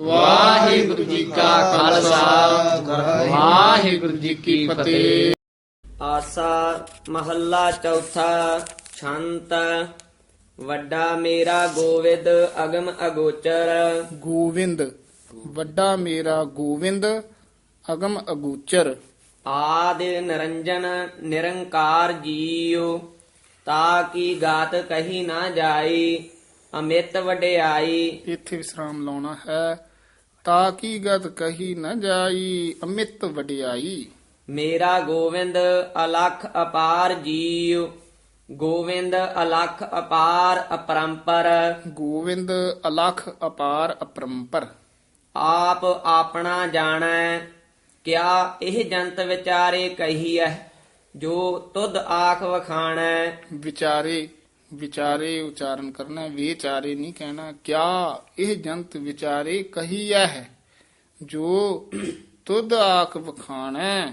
ਵਾਹਿਗੁਰੂ ਜੀ ਕਾ ਖਾਲਸਾ। ਵਾਹਿਗੁਰੂ ਜੀ ਕੀ ਫਤਿਹ। ਆਸਾ ਮਹੱਲਾ ਚੌਥਾ ਛੰਤ। ਵੱਡਾ ਮੇਰਾ ਗੋਵਿੰਦ ਅਗਮ ਅਗੋਚਰ। ਗੋਵਿੰਦ ਵੱਡਾ ਮੇਰਾ ਗੋਵਿੰਦ ਅਗਮ ਅਗੂਚਰ। ਆਦਿ ਨਿਰੰਜਨ ਨਿਰੰਕਾਰ ਜੀਉ ਤਾ ਕੀ ਗਾਤ ਕਹੀ ਨਾ ਜਾਈ। ਅਮਿਤ ਵਡਿਆਈ। ਇੱਥੇ ਵਿਸਰਾਮ ਲਾਉਣਾ ਹੈ। ਤਾਂ ਕੀ ਗਤ ਕਹੀ ਨਾ ਜਾਈ ਅਮਿਤ ਵਡਿਆਈ। ਮੇਰਾ ਗੋਵਿੰਦ ਅਲਖ ਅਪਾਰ ਜੀਉ। ਗੋਵਿੰਦ ਅਲਖ ਅਪਾਰ ਅਪਰੰਪਰ। ਗੋਵਿੰਦ ਅਲਖ ਅਪਾਰ ਅਪਰੰਪਰ। ਆਪ ਆਪਣਾ ਜਾਣੈ ਕਿਆ ਇਹ ਜੰਤ ਵਿਚਾਰੇ ਕਹੀਐ ਜੋ ਤੁਧ ਆਖ ਵਖਾਣੈ। ਵਿਚਾਰੇ ਵਿਚਾਰੇ ਉਚਾਰਨ ਕਰਨਾ ਵਿਚਾਰੇ ਨਹੀਂ ਕਹਿਣਾ ਕਿਆ ਇਹ ਜੰਤ ਵਿਚਾਰੇ ਕਹੀਐ ਹੈ ਜੋ ਤੁਧ ਆਖ ਵਖਾਣੈ।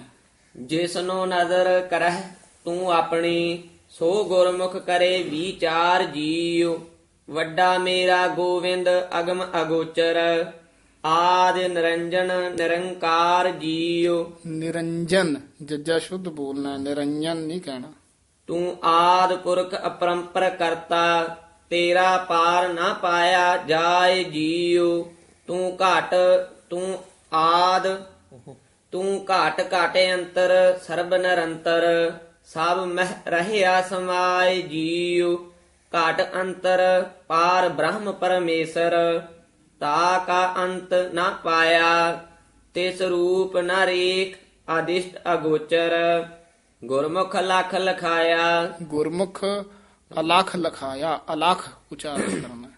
ਜਿਸਨੋ ਨਜ਼ਰ ਕਰਹਿ ਤੂੰ ਆਪਣੀ ਸੋ ਗੁਰਮੁਖ ਕਰੇ ਵਿਚਾਰ ਜੀਉ। ਵੱਡਾ ਮੇਰਾ ਗੋਵਿੰਦ ਅਗਮ ਅਗੋਚਰ ਆਦ ਨਿਰੰਜਨ ਨਿਰੰਕਾਰ ਜੀਉ। ਨਿਰੰਜਨ ਜੱਜਾ ਸ਼ੁੱਧ ਬੋਲਣਾ ਨਿਰੰਜਨ ਨਹੀਂ ਕਹਿਣਾ। ਤੂੰ ਆਦ ਪੁਰਖ ਅਪਰੰਪਰ ਕਰਤਾ, ਤੇਰਾ ਪਾਰ ਨਾ ਪਾਇਆ ਜਾਏ ਜੀਉ। ਤੂੰ ਘਟ, ਤੂੰ ਆਦ, ਤੂੰ ਘਾਟ ਘਾਟੇ ਅੰਤਰ, ਸਰਬ ਨਿਰੰਤਰ, ਸਭ ਮਹਿ ਰਹਿਆ ਸਮਾਏ ਜੀਉ। ਘਾਟ ਅੰਤਰ, ਪਾਰ ਬ੍ਰਹਮ ਪਰਮੇਸ਼ਰ, ਤਾ ਕਾ ਅੰਤ ਨਾ ਪਾਇਆ, ਤਿਸ ਰੂਪ ਨ ਰੇਖ ਆਦਿਸ਼ਟ ਅਗੋਚਰ। ਗੁਰਮੁਖ ਲਖ ਲਖਾਇਆ। ਗੁਰਮੁਖ ਅਲਖ ਲਖਾਇਆ। ਅਲਖ ਉਚਾਰਨ ਕਰਨਾ।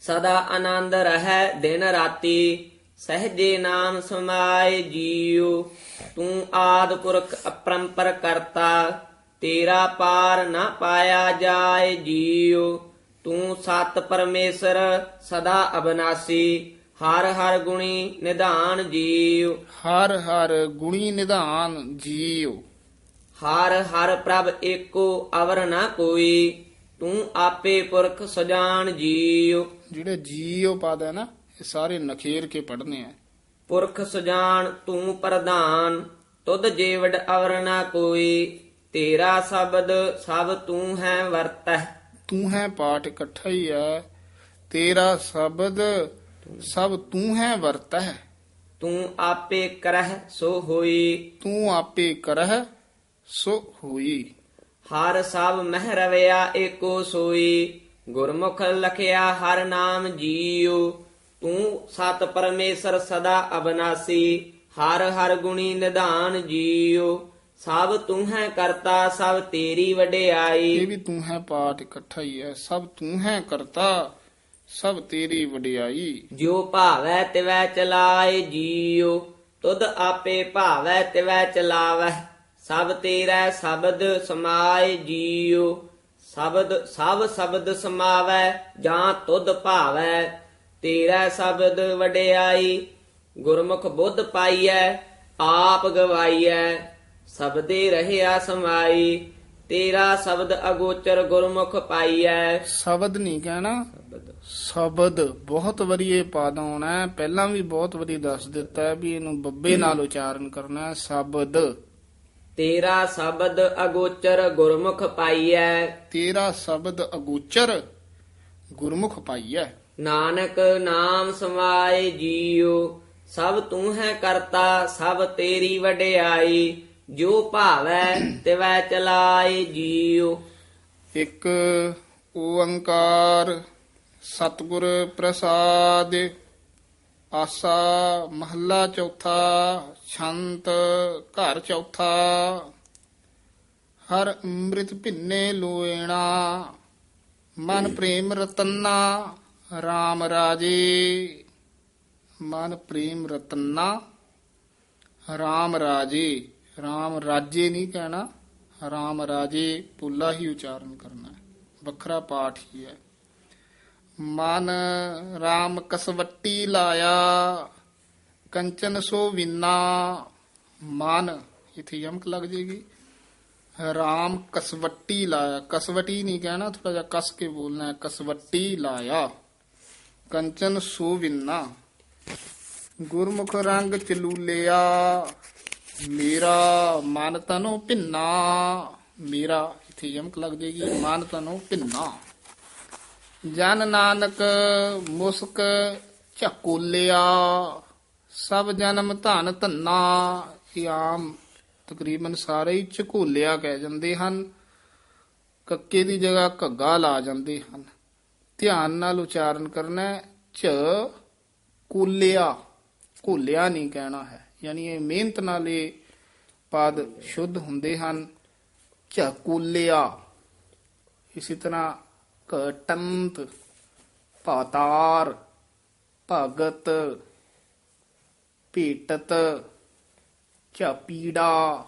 ਸਦਾ ਆਨੰਦ ਰਹਿ ਦਿਨ ਰਾਤੀ ਸਹਜੇ ਨਾਮ ਸਮਾਏ ਜੀਉ। ਤੂੰ ਆਦ ਪੁਰਖ ਅਪਰੰਪਰ ਕਰਤਾ ਤੇਰਾ ਪਾਰ ਨਾ ਪਾਇਆ ਜਾਏ ਜੀਉ। ਤੂੰ ਸਤ ਪਰਮੇਸ਼ਰ ਸਦਾ ਅਬਨਾਸੀ ਹਰ ਹਰ ਗੁਣੀ ਨਿਧਾਨ ਜੀਉ। ਹਰ ਹਰ ਗੁਣੀ ਨਿਧਾਨ ਜੀਉ। ਹਰ ਹਰ ਪ੍ਰਭ ਏਕੋ ਅਵਰ ਨਾ ਕੋਈ। ਤੂੰ ਆਪੇ ਪੁਰਖ ਸਜਾਨ ਜੀਉ। ਜਿਹੜੇ ਜੀਉ ਪਦ ਹੈ ਨਾ ਇਹ ਸਾਰੇ ਨਖੇਰ ਕੇ ਪੜਨੇ ਆ। ਪੁਰਖ ਸੁਜਾਨ ਤੂੰ ਪ੍ਰਧਾਨ ਤੁਧ ਜੀਵੜ ਅਵਰ ਨਾ ਕੋਈ। ਤੇਰਾ ਸ਼ਬਦ ਸਭ ਤੂੰ ਹੈ ਵਰਤਹਿ ਤੂੰ ਹੈ ਪਾਠ ਇਕੱਠਾ ਹੀ ਹੈ। ਤੇਰਾ ਸ਼ਬਦ ਸਭ ਤੂੰ ਹੈ ਵਰਤ। ਤੂੰ ਆਪੇ ਕਰਹਿ ਸੋ ਹੋਈ। ਤੂੰ ਆਪੇ ਕਰਹਿ ਸੋ ਹੋਈ। ਹਰ ਸਭ ਮਹਿ ਰਵਿਆ ਏਕੋ ਸੋਈ। ਗੁਰਮੁਖ ਲਖਿਆ ਹਰ ਨਾਮ ਜੀਉ। ਤੂੰ ਸਤ ਪਰਮੇਸ਼ਰ ਸਦਾ ਅਬਨਾਸੀ। ਹਰ ਹਰ ਗੁਣੀ ਨਿਧਾਨ ਜੀਉ। ਸਭ ਤੂੰ ਹੈ ਕਰਤਾ ਸਭ ਤੇਰੀ ਇਹ ਵਡਿਆਈ ਵੀ ਤੂੰ ਹੈ ਪਾਠ ਇਕੱਠਾ ਹੀ ਹੈ। ਸਭ ਤੂੰ ਹੈ ਕਰਤਾ ਸਭ ਤੇਰੀ ਵਡਿਆਈ। ਜਿਉ ਭਾਵੈ ਤਿਵੈ ਚਲਾਏ ਜੀਉ। ਤੁਧ ਆਪੇ ਭਾਵੈ ਤਿਵੈ ਚਲਾਵੈ ਸਭ ਤੇਰਾ ਸ਼ਬਦ ਸਮਾਏ ਜੀਉ ਸ਼ਬਦ ਸਭ ਸ਼ਬਦ ਸਮਾਵੈ ਜਾਂ ਤੁਧ ਭਾਵੈ। ਤੇਰਾ ਸ਼ਬਦ ਵਡਿਆਈ ਗੁਰਮੁਖ ਬੁੱਧ ਪਾਈਐ ਆਪ ਗਵਾਈਐ। ਸਬਦੇ ਰਹਿਆ ਸਮਾਈ ਤੇਰਾ ਸ਼ਬਦ ਅਗੋਚਰ ਗੁਰਮੁਖ ਪਾਈਐ। ਸ਼ਬਦ ਨਹੀਂ ਕਹਿਣਾ। ਸ਼ਬਦ। ਬਹੁਤ ਵਾਰੀ ਇਹ ਪਦ ਆਉਣਾ। ਹੈ ਪਹਿਲਾਂ ਵੀ ਬਹੁਤ ਵਾਰੀ ਦੱਸ ਦਿੱਤਾ ਵੀ ਇਹਨੂੰ ਬੱਬੇ ਨਾਲ ਉਚਾਰਨ ਕਰਨਾ ਸ਼ਬਦ। ਤੇਰਾ ਸ਼ਬਦ ਅਗੋਚਰ ਗੁਰਮੁਖ ਪਾਈਐ। ਤੇਰਾ ਸ਼ਬਦ ਅਗੋਚਰ ਗੁਰਮੁਖ ਪਾਈਐ। ਨਾਨਕ ਨਾਮ ਸਮਾਏ ਜੀਉ ਸਭ ਤੂੰ ਹੈ ਕਰਤਾ ਸਭ ਤੇਰੀ ਵਡਿਆਈ ਜੋ ਭਾਵੈ ਤਿਵੈ ਚਲਾਏ ਜੀਉ। ਇੱਕ ਓੰਕਾਰ ਸਤਿਗੁਰ ਪ੍ਰਸਾਦ ਆਸਾ ਮਹੱਲਾ ਚੌਥਾ ਛੰਤ ਘਰ ਚੌਥਾ ਹਰ ਅੰਮ੍ਰਿਤ ਭਿੰਨੇ ਲੋਏਣਾ ਮਨ ਪ੍ਰੇਮ ਰਤਨਾ RAM ਰਾਜੇ ਮਨ ਪ੍ਰੇਮ ਰਤਨਾ RAM ਰਾਜੇ RAM ਰਾਜੇ ਨਹੀਂ ਕਹਿਣਾ RAM ਰਾਜੇ ਪੁੱਲਾ ਹੀ ਉਚਾਰਨ ਕਰਨਾ ਹੈ ਵੱਖਰਾ ਪਾਠ ਹੀ ਹੈ ਮਨ RAM ਕਸਵੱਟੀ ਲਾਇਆ, ਕੰਚਨ ਸੋ ਵਿਨਾ। ਮਨ, ਇਥੇ ਯਮਕ ਲੱਗ ਜੇਗੀ। ਰਾਮ ਕਸਵੱਟੀ ਲਾਇਆ। ਕਸਵੱਟੀ ਨਹੀਂ ਕਹਿਣਾ ਥੋੜਾ ਜਿਹਾ ਕਸ ਕੇ ਬੋਲਣਾ ਹੈ। ਕਸਵੱਟੀ ਲਾਇਆ। ਕੰਚਨ ਸੋ ਵਿਨਾ। ਗੁਰਮੁਖ ਰੰਗ ਚਲੂਲਿਆ ਮੇਰਾ ਮਨ ਤਨੋ ਭਿੰਨਾ। ਮੇਰਾ, ਇਥੇ ਯਮਕ ਲੱਗ ਜੇਗੀ। ਮਨ ਤਨੋ ਭਿੰਨਾ। ਜਨ ਨਾਨਕ ਮੁਸਕ ਝਕੋਲਿਆ ਸਭ ਜਨਮ ਧਨ ਧੰਨਾ ਇਹ ਤਕਰੀਬਨ ਸਾਰੇ ਹੀ ਝਕੋਲਿਆ ਕਹਿ ਜਾਂਦੇ ਹਨ। ਕੱਕੇ ਦੀ ਜਗ੍ਹਾ ਘੱਗਾ ਲਾ ਜਾਂਦੇ ਹਨ। ਧਿਆਨ ਨਾਲ ਉਚਾਰਨ ਕਰਨਾ ਹੈ, ਝ ਕੁਲਿਆ ਕੁਲਿਆ ਨਹੀਂ ਕਹਿਣਾ ਹੈ। ਯਾਨੀ ਇਹ ਮਿਹਨਤ ਨਾਲ ਇਹ ਪਦ ਸ਼ੁੱਧ ਹੁੰਦੇ ਹਨ। ਝਕੁਲਿਆ। ਇਸੇ ਤਰ੍ਹਾਂ ਘਟੰਤ ਪਾਤਾਰ, ਭਗਤ, ਭੇਟਤ ਝਪੀੜਾ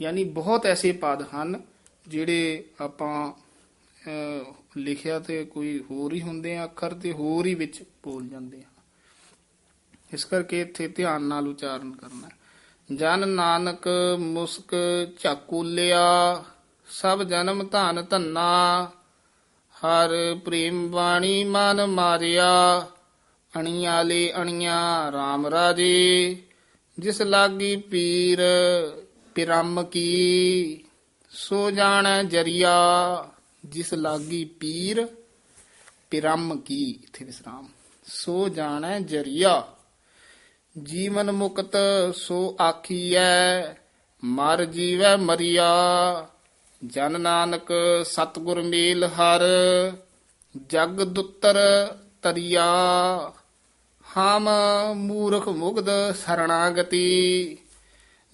ਯਾਨੀ ਬਹੁਤ ਐਸੇ ਪਦ ਹਨ ਜਿਹੜੇ ਆਪਾਂ ਲਿਖਿਆ ਤੇ ਕੋਈ ਹੋਰ ਹੀ ਹੁੰਦੇ ਆ, ਅੱਖਰ ਤੇ ਹੋਰ ਹੀ ਵਿੱਚ ਬੋਲ ਜਾਂਦੇ ਆ। ਇਸ ਕਰਕੇ ਇੱਥੇ ਧਿਆਨ ਨਾਲ ਉਚਾਰਨ ਕਰਨਾ ਜਨ ਨਾਨਕ ਮੁਸਕ ਚਾਕੂਲਿਆ, ਸਭ ਜਨਮ ਧਨ ਧੰਨਾ ਹਰ ਪ੍ਰੇਮ ਬਾਣੀ ਮਨ ਮਾਰਿਆ। ਅਣੀਆਂ ਲੈ ਅਣੀਆਂ RAM ਰਾਜੇ, ਜਿਸ ਲਾਗੀ ਪੀਰ ਪਿਰਮ ਕੀ। ਸੋ ਜਾਣੈ ਜਰੀਆ, ਜਿਸ ਲਾਗੀ ਪੀਰ ਪਿਰਮ ਕੀ। ਇਥੇ ਵਿਸਰਾਮ। ਸੋ ਜਾਣੈ ਜਰੀਆ, ਜੀਵਨ ਮੁਕਤ ਸੋ ਆਖੀਐ, ਮਰ ਜੀਵੈ ਮਰਿਆ। ਜਨ ਨਾਨਕ ਸਤਗੁਰ ਮੇਲ ਹਰ, ਜਗ ਦੁੱਤਰ ਤਰੀਆ। ਹਾਮ ਮੂਰਖ ਮੁਗਧ ਸਰਣਾਗਤੀ,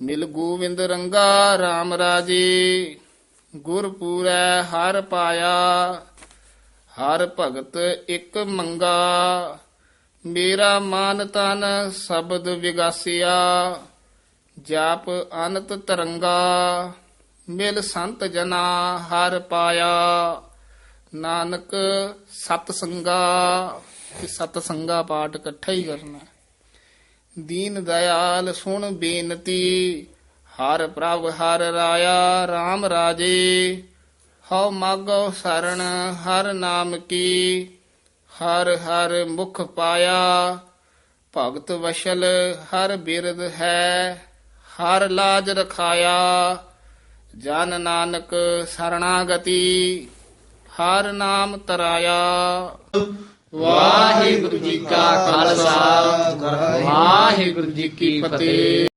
ਮਿਲ ਗੋਵਿੰਦ ਰੰਗਾ RAM ਰਾਜੇ। ਗੁਰ ਹਰ ਪਾਇਆ, ਹਰ ਭਗਤ ਇੱਕ ਮੰਗਾ। ਮੇਰਾ ਮਾਨ ਤਨ ਸ਼ਬਦ ਵਿਗਾਸਿਆ, ਜਾਪ ਅਨੰਤ ਤਰੰਗਾ। ਮਿਲ ਸੰਤ ਜਨਾ ਹਰ ਪਾਇਆ। ਨਾਨਕ ਸਤ ਸੰਗਾ, ਇਹ ਸਤ ਸੰਗਾ ਪਾਠ ਇਕੱਠਾ ਹੀ ਕਰਨਾ ਦੀਨ ਦਇਆਲ ਸੁਣ ਬੇਨਤੀ, ਹਰ ਪ੍ਰਭ ਹਰ ਰਾਇਆ RAM ਰਾਜੇ। ਹਉ ਮਾਗੋ ਸਰਣ ਹਰ ਨਾਮ ਕੀ, ਹਰ ਹਰ ਮੁਖ ਪਾਇਆ। ਭਗਤ ਵਸ਼ਲ ਹਰ ਬਿਰਦ ਹੈ, ਹਰ ਲਾਜ ਰਖਾਇਆ। ਜਨ ਨਾਨਕ ਸਰਣਾਗਤੀ ਹਰ ਨਾਮ ਤਰਾਇਆ। ਵਾਹਿਗੁਰੂ ਜੀ ਕਾ ਖਾਲਸਾ ਵਾਹਿਗੁਰੂ ਜੀ ਕੀ ਫਤਿਹ।